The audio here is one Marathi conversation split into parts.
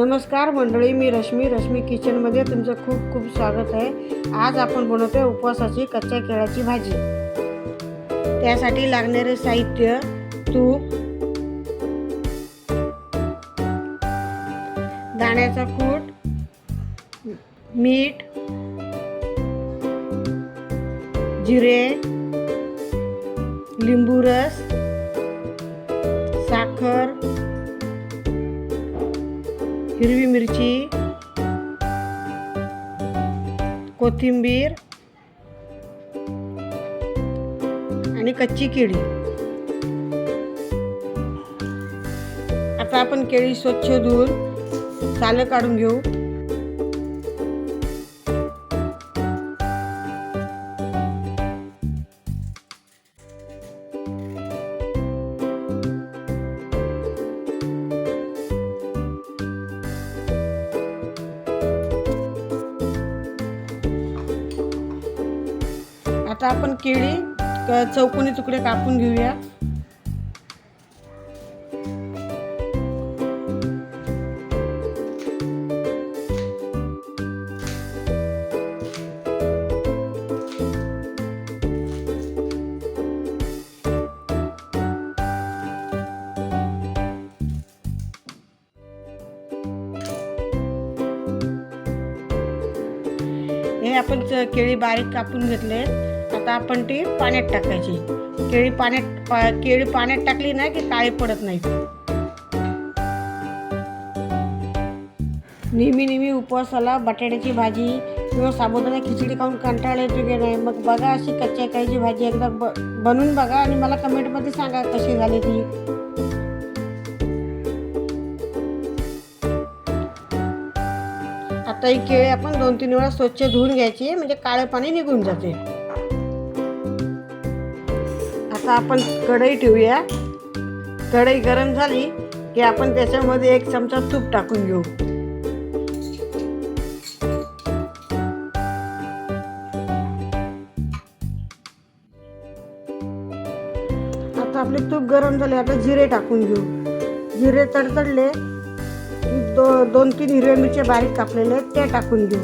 नमस्कार मंडळी मी रश्मी. रश्मी किचनमध्ये तुमचं खूप खूप स्वागत आहे. आज आपण बनवतोय उपवासाची कच्च्या केळ्याची भाजी. त्यासाठी लागणारे साहित्य तूप दाण्याचा कूट मीठ जिरे लिंबू रस साखर हिरवी मिरची कोथिंबीर आणि कच्ची केळी. आता आपण केळी स्वच्छ धुवून सालं काढून घेऊ. आता आपण केळी चौकोनी तुकडे कापून घेऊया. हे आपण केळी बारीक कापून घेतले आता आपण ती पाण्यात टाकायची. केळी पाण्यात पा- केळी पाण्यात टाकली ना की काळी पडत नाही नेहमी नेहमी उपवासाला बटाट्याची भाजी किंवा साबुदाणा खिचडी खाऊन कंटाळा येतो की नाही? मग बघा अशी कच्च्या केळीची भाजी एकदा ब बनवून बघा आणि मला कमेंटमध्ये सांगा कशी झाली ती. आता ही केळी आपण दोन तीन वेळा स्वच्छ धुवून घ्यायची म्हणजे काळे पाणी निघून जाते. आता आपण कढई ठेवूया. कढई गरम झाली की आपण त्याच्यामध्ये एक चमचा तूप टाकून घेऊ. आता आपले तूप गरम झाले आता जिरे टाकून घेऊ. जिरे तडतडले दो दोन तीन हिरव्या मिरच्या बारीक कापलेले ते त्या टाकून घेऊ.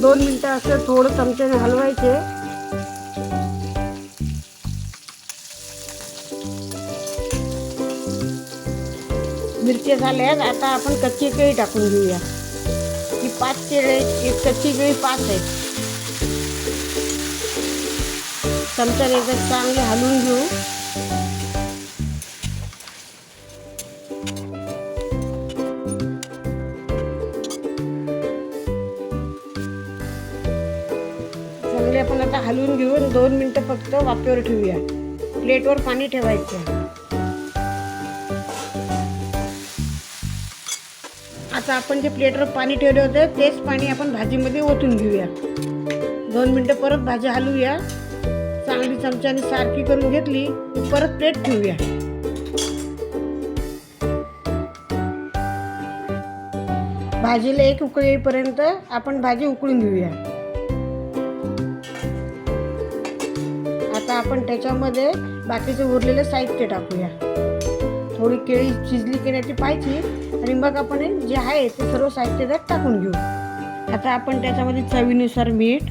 दोन मिनटं असं थोडं चमच्याने हलवायचे. मिरच्या झाल्या आहेत. आता आपण कच्ची केळी टाकून घेऊया. ही पाच केळे एक कच्ची केळी पाच आहे चमचा एकदा चांगले हलवून घेऊ. चांगले आपण आता हलवून घेऊन दोन मिनटं फक्त वाफेवर ठेवूया. प्लेटवर पाणी ठेवायचं आता आपण जे प्लेटवर पाणी ठेवले होते तेच पाणी आपण भाजीमध्ये ओतून घेऊया. दोन मिनटं परत भाजी हलवूया. चांगली चमच्याने सारखी करून घेतली की परत प्लेट ठेवूया. भाजीला एक उकळी येईपर्यंत आपण भाजी उकळून घेऊया. आता आपण त्याच्यामध्ये बाकीचे उरलेले साहित्य टाकूया. थोडी केळी शिजली की नाही ती पाहायची. आणि मग आपण जे आहे ते सर्व साहित्य त्यात टाकून घेऊ. आता आपण त्याच्यामध्ये चवीनुसार मीठ.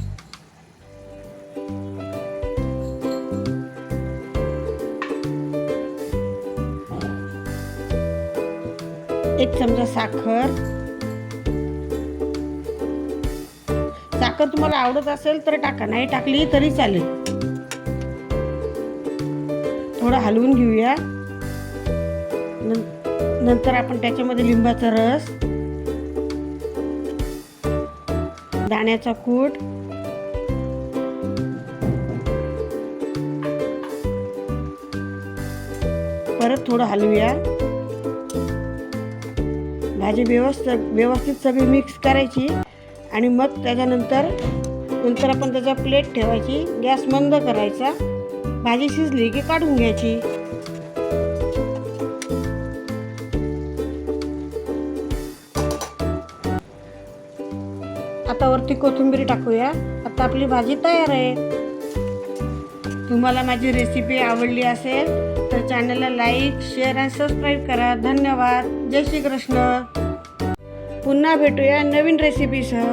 एक चमचा साखर. साखर तुम्हाला आवडत असेल तर टाका नाही टाकली तरी चालेल. थोडं हलवून घेऊया. नंतर आपण त्याच्यामध्ये लिंबाचा रस दाण्याचा कूट परत थोडं हलवूया. भाजी व्यवस्थित व्यवस्थित सगळी मिक्स करायची आणि मग त्याच्यानंतर नंतर आपण त्याचा प्लेट ठेवायची गॅस मंद करायचा. भाजी शिजली की काढून घ्यायची. आता वरती कोथिंबीर टाकूया. आता आपली भाजी तयार आहे. तुम्हाला माझी रेसिपी आवडली असेल तर चॅनलला लाईक शेअर आणि सबस्क्राईब करा. धन्यवाद. जय श्रीकृष्ण पुन्हा भेटूया नवीन रेसिपीसह